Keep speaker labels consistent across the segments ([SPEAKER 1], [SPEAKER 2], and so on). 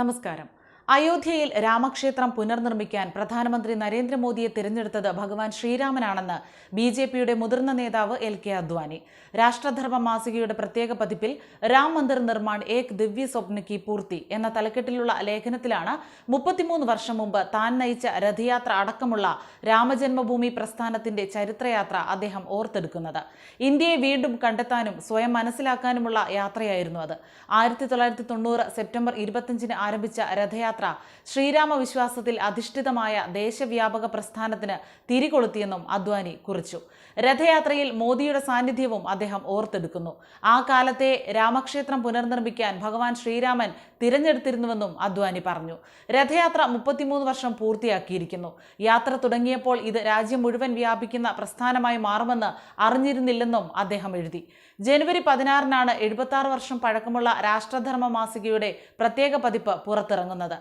[SPEAKER 1] നമസ്കാരം അയോധ്യയിൽ രാമക്ഷേത്രം പുനർനിർമ്മിക്കാൻ പ്രധാനമന്ത്രി നരേന്ദ്രമോദിയെ തിരഞ്ഞെടുത്തത് ഭഗവാൻ ശ്രീരാമനാണെന്ന് ബി ജെ പിയുടെ മുതിർന്ന നേതാവ് എൽ കെ അദ്വാനി രാഷ്ട്രധർമ്മ മാസികയുടെ പ്രത്യേക പതിപ്പിൽ രാം മന്ദിർ നിർമ്മാൺ ഏക് ദിവ്യ സ്വപ്ന കി പൂർത്തി എന്ന തലക്കെട്ടിലുള്ള ലേഖനത്തിലാണ് മുപ്പത്തിമൂന്ന് വർഷം മുമ്പ് താൻ നയിച്ച രഥയാത്ര അടക്കമുള്ള രാമജന്മഭൂമി പ്രസ്ഥാനത്തിന്റെ ചരിത്രയാത്ര അദ്ദേഹം ഓർത്തെടുക്കുന്നത് ഇന്ത്യയെ വീണ്ടും കണ്ടെത്താനും സ്വയം മനസ്സിലാക്കാനുമുള്ള യാത്രയായിരുന്നു അത് ആയിരത്തി തൊള്ളായിരത്തി തൊണ്ണൂറ് സെപ്റ്റംബർ ഇരുപത്തിയഞ്ചിന് ആരംഭിച്ച രഥയാത്ര ഘോഷയാത്ര ശ്രീരാമ വിശ്വാസത്തിൽ അധിഷ്ഠിതമായ ദേശവ്യാപക പ്രസ്ഥാനത്തിന് തിരികൊളുത്തിയെന്നും അദ്വാനി കുറിച്ചു രഥയാത്രയിൽ മോദിയുടെ സാന്നിധ്യവും അദ്ദേഹം ഓർത്തെടുക്കുന്നു ആ കാലത്തെ രാമക്ഷേത്രം പുനർനിർമ്മിക്കാൻ ഭഗവാൻ ശ്രീരാമൻ തിരഞ്ഞെടുത്തിരുന്നുവെന്നും അദ്വാനി പറഞ്ഞു രഥയാത്ര മുപ്പത്തിമൂന്ന് വർഷം പൂർത്തിയാക്കിയിരിക്കുന്നു യാത്ര തുടങ്ങിയപ്പോൾ ഇത് രാജ്യം മുഴുവൻ വ്യാപിക്കുന്ന പ്രസ്ഥാനമായി മാറുമെന്ന് അറിഞ്ഞിരുന്നില്ലെന്നും അദ്ദേഹം എഴുതി ജനുവരി പതിനാറിനാണ് എഴുപത്തി വർഷം പഴക്കമുള്ള രാഷ്ട്രധർമ്മ മാസികയുടെ പ്രത്യേക പതിപ്പ് പുറത്തിറങ്ങുന്നത്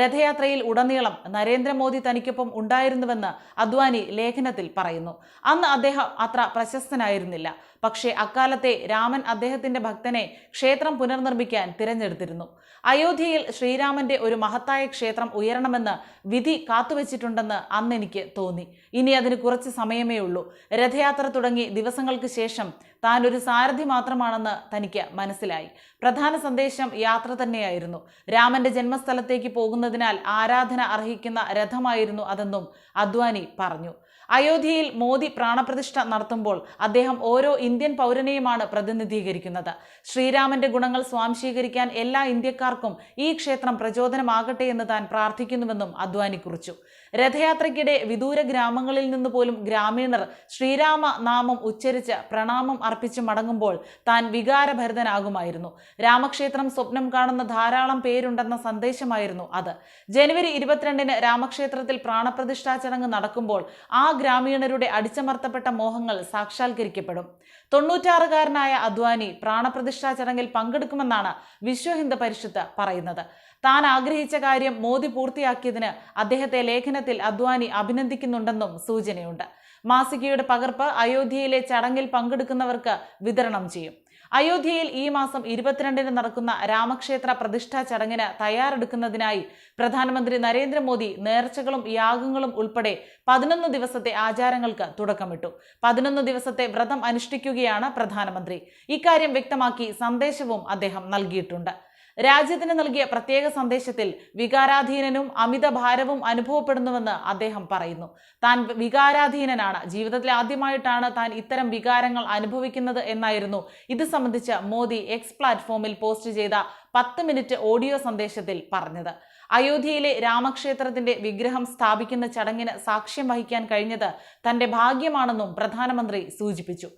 [SPEAKER 1] രഥയാത്രയിൽ ഉടനീളം നരേന്ദ്രമോദി തനിക്കൊപ്പം ഉണ്ടായിരുന്നുവെന്ന് അദ്വാനി ലേഖനത്തിൽ പറയുന്നു അന്ന് അദ്ദേഹം അത്ര പ്രശസ്തനായിരുന്നില്ല പക്ഷേ അക്കാലത്തെ രാമൻ അദ്ദേഹത്തിന്റെ ഭക്തനെ ക്ഷേത്രം പുനർനിർമ്മിക്കാൻ തിരഞ്ഞെടുത്തിരുന്നു അയോധ്യയിൽ ശ്രീരാമന്റെ ഒരു മഹത്തായ ക്ഷേത്രം ഉയരണമെന്ന് വിധി കാത്തുവച്ചിട്ടുണ്ടെന്ന് അന്ന് എനിക്ക് തോന്നി ഇനി അതിന് കുറച്ച് സമയമേ ഉള്ളൂ രഥയാത്ര തുടങ്ങി ദിവസങ്ങൾക്ക് ശേഷം താൻ ഒരു സാരഥി മാത്രമാണെന്ന് തനിക്ക് മനസ്സിലായി പ്രധാന സന്ദേശം യാത്ര തന്നെയായിരുന്നു രാമന്റെ ജന്മസ്ഥലത്തേക്ക് പോകുന്ന പോകുന്നതിനാൽ ആരാധന അർഹിക്കുന്ന രഥമായിരുന്നു അതെന്നും അദ്വാനി പറഞ്ഞു അയോധ്യയിൽ മോദി പ്രാണപ്രതിഷ്ഠ നടത്തുമ്പോൾ അദ്ദേഹം ഓരോ ഇന്ത്യൻ പൗരനെയുമാണ് പ്രതിനിധീകരിക്കുന്നത് ശ്രീരാമന്റെ ഗുണങ്ങൾ സ്വാംശീകരിക്കാൻ എല്ലാ ഇന്ത്യക്കാർക്കും ഈ ക്ഷേത്രം പ്രചോദനമാകട്ടെ എന്ന് താൻ പ്രാർത്ഥിക്കുന്നുവെന്നും അദ്വാനി കുറിച്ചു രഥയാത്രയ്ക്കിടെ വിദൂര ഗ്രാമങ്ങളിൽ നിന്ന് പോലും ഗ്രാമീണർ ശ്രീരാമ നാമം ഉച്ചരിച്ച് പ്രണാമം അർപ്പിച്ച് മടങ്ങുമ്പോൾ താൻ വികാരഭരിതനാകുമായിരുന്നു രാമക്ഷേത്രം സ്വപ്നം കാണുന്ന ധാരാളം പേരുണ്ടെന്ന സന്ദേശമായിരുന്നു അത് ജനുവരി ഇരുപത്തിരണ്ടിന് രാമക്ഷേത്രത്തിൽ പ്രാണപ്രതിഷ്ഠാ ചടങ്ങ് നടക്കുമ്പോൾ ആ ഗ്രാമീണരുടെ അടിച്ചമർത്തപ്പെട്ട മോഹങ്ങൾ സാക്ഷാത്കരിക്കപ്പെടും തൊണ്ണൂറ്റാറുകാരനായ അദ്വാനി പ്രാണപ്രതിഷ്ഠാ ചടങ്ങിൽ പങ്കെടുക്കുമെന്നാണ് വിശ്വ ഹിന്ദു പരിഷത്ത് പറയുന്നത് താൻ ആഗ്രഹിച്ച കാര്യം മോദി പൂർത്തിയാക്കിയതിന് അദ്ദേഹത്തെ ലേഖനത്തിൽ അദ്വാനി അഭിനന്ദിക്കുന്നുണ്ടെന്നും സൂചനയുണ്ട് മാസികയുടെ പകർപ്പ് അയോധ്യയിലെ ചടങ്ങിൽ പങ്കെടുക്കുന്നവർക്ക് വിതരണം ചെയ്യും അയോധ്യയിൽ ഈ മാസം ഇരുപത്തിരണ്ടിന് നടക്കുന്ന രാമക്ഷേത്ര പ്രതിഷ്ഠാ ചടങ്ങിന് തയ്യാറെടുക്കുന്നതിനായി പ്രധാനമന്ത്രി നരേന്ദ്രമോദി നേർച്ചകളും യാഗങ്ങളും ഉൾപ്പെടെ പതിനൊന്ന് ദിവസത്തെ ആചാരങ്ങൾക്ക് തുടക്കമിട്ടു പതിനൊന്ന് ദിവസത്തെ വ്രതം അനുഷ്ഠിക്കുകയാണ് പ്രധാനമന്ത്രി ഇക്കാര്യം വ്യക്തമാക്കി സന്ദേശവും അദ്ദേഹം നൽകിയിട്ടുണ്ട് രാജ്യത്തിന് നൽകിയ പ്രത്യേക സന്ദേശത്തിൽ വികാരാധീനനും അമിത ഭാരവും അനുഭവപ്പെടുന്നുവെന്ന് അദ്ദേഹം പറയുന്നു താൻ വികാരാധീനനാണ് ജീവിതത്തിൽ ആദ്യമായിട്ടാണ് താൻ ഇത്തരം വികാരങ്ങൾ അനുഭവിക്കുന്നത് എന്നായിരുന്നു ഇത് സംബന്ധിച്ച് മോദി എക്സ് പ്ലാറ്റ്ഫോമിൽ പോസ്റ്റ് ചെയ്ത പത്ത് മിനിറ്റ് ഓഡിയോ സന്ദേശത്തിൽ പറഞ്ഞത് അയോധ്യയിലെ രാമക്ഷേത്രത്തിന്റെ വിഗ്രഹം സ്ഥാപിക്കുന്ന ചടങ്ങിന് സാക്ഷ്യം വഹിക്കാൻ കഴിഞ്ഞത് തന്റെ ഭാഗ്യമാണെന്നും പ്രധാനമന്ത്രി സൂചിപ്പിച്ചു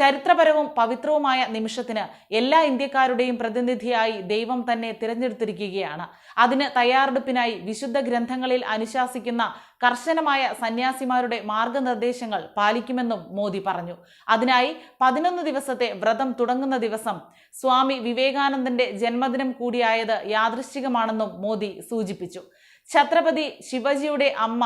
[SPEAKER 1] ചരിത്രപരവും പവിത്രവുമായ നിമിഷത്തിന് എല്ലാ ഇന്ത്യക്കാരുടെയും പ്രതിനിധിയായി ദൈവം തന്നെ തിരഞ്ഞെടുത്തിരിക്കുകയാണ് അതിന് തയ്യാറെടുപ്പിനായി വിശുദ്ധ ഗ്രന്ഥങ്ങളിൽ അനുശാസിക്കുന്ന കർശനമായ സന്യാസിമാരുടെ മാർഗനിർദ്ദേശങ്ങൾ പാലിക്കുമെന്നും മോദി പറഞ്ഞു അതിനായി പതിനൊന്ന് ദിവസത്തെ വ്രതം തുടങ്ങുന്ന ദിവസം സ്വാമി വിവേകാനന്ദന്റെ ജന്മദിനം കൂടിയായത് യാദൃശ്ചികമാണെന്നും മോദി സൂചിപ്പിച്ചു ഛത്രപതി ശിവജിയുടെ അമ്മ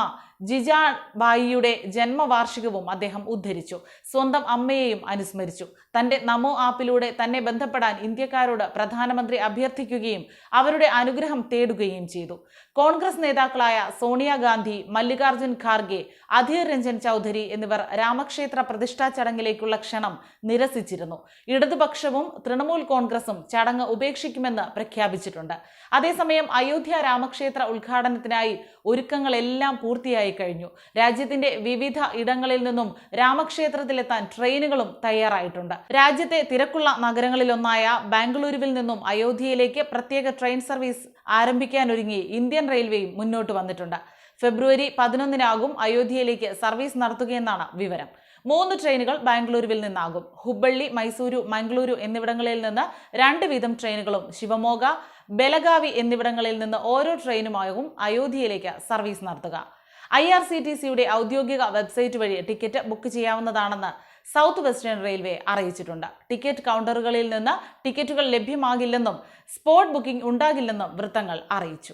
[SPEAKER 1] ബായിയുടെ ജന്മവാർഷികവും അദ്ദേഹം ഉദ്ധരിച്ചു സ്വന്തം അമ്മയെയും അനുസ്മരിച്ചു തൻ്റെ നമോ ആപ്പിലൂടെ തന്നെ ബന്ധപ്പെടാൻ ഇന്ത്യക്കാരോട് പ്രധാനമന്ത്രി അഭ്യർത്ഥിക്കുകയും അവരുടെ അനുഗ്രഹം തേടുകയും ചെയ്തു കോൺഗ്രസ് നേതാക്കളായ സോണിയാഗാന്ധി മല്ലികാർജുൻ ഖാർഗെ അധീർ രഞ്ജൻ ചൗധരി എന്നിവർ രാമക്ഷേത്ര പ്രതിഷ്ഠാ ചടങ്ങിലേക്കുള്ള ക്ഷണം നിരസിച്ചിരുന്നു ഇടതുപക്ഷവും തൃണമൂൽ കോൺഗ്രസും ചടങ്ങ് ഉപേക്ഷിക്കുമെന്ന് പ്രഖ്യാപിച്ചിട്ടുണ്ട് അതേസമയം അയോധ്യ രാമക്ഷേത്ര ഉദ്ഘാടന തീർത്ഥാടനത്തിനായി ഒരുക്കങ്ങളെല്ലാം പൂർത്തിയായി കഴിഞ്ഞു രാജ്യത്തിന്റെ വിവിധ ഇടങ്ങളിൽ നിന്നും രാമക്ഷേത്രത്തിലെത്താൻ ട്രെയിനുകളും തയ്യാറായിട്ടുണ്ട് രാജ്യത്തെ തിരക്കുള്ള നഗരങ്ങളിലൊന്നായ ബാംഗ്ലൂരുവിൽ നിന്നും അയോധ്യയിലേക്ക് പ്രത്യേക ട്രെയിൻ സർവീസ് ആരംഭിക്കാനൊരുങ്ങി ഇന്ത്യൻ റെയിൽവേയും മുന്നോട്ട് വന്നിട്ടുണ്ട് ഫെബ്രുവരി പതിനൊന്നിനാകും അയോധ്യയിലേക്ക് സർവീസ് നടത്തുകയെന്നാണ് വിവരം മൂന്ന് ട്രെയിനുകൾ ബാംഗ്ലൂരുവിൽ നിന്നാകും ഹുബ്ബള്ളി മൈസൂരു മംഗളൂരു എന്നിവിടങ്ങളിൽ നിന്ന് രണ്ട് വീതം ട്രെയിനുകളും ശിവമോഗ ബലഗാവി എന്നിവിടങ്ങളിൽ നിന്ന് ഓരോ ട്രെയിനുമായും അയോധ്യയിലേക്ക് സർവീസ് നടത്തുക ഐ ആർ സി ടി സിയുടെ ഔദ്യോഗിക വെബ്സൈറ്റ് വഴി ടിക്കറ്റ് ബുക്ക് ചെയ്യാവുന്നതാണെന്ന് സൗത്ത് വെസ്റ്റേൺ റെയിൽവേ അറിയിച്ചിട്ടുണ്ട് ടിക്കറ്റ് കൗണ്ടറുകളിൽ നിന്ന് ടിക്കറ്റുകൾ ലഭ്യമാകില്ലെന്നും സ്പോട്ട് ബുക്കിംഗ് ഉണ്ടാകില്ലെന്നും വൃത്തങ്ങൾ അറിയിച്ചു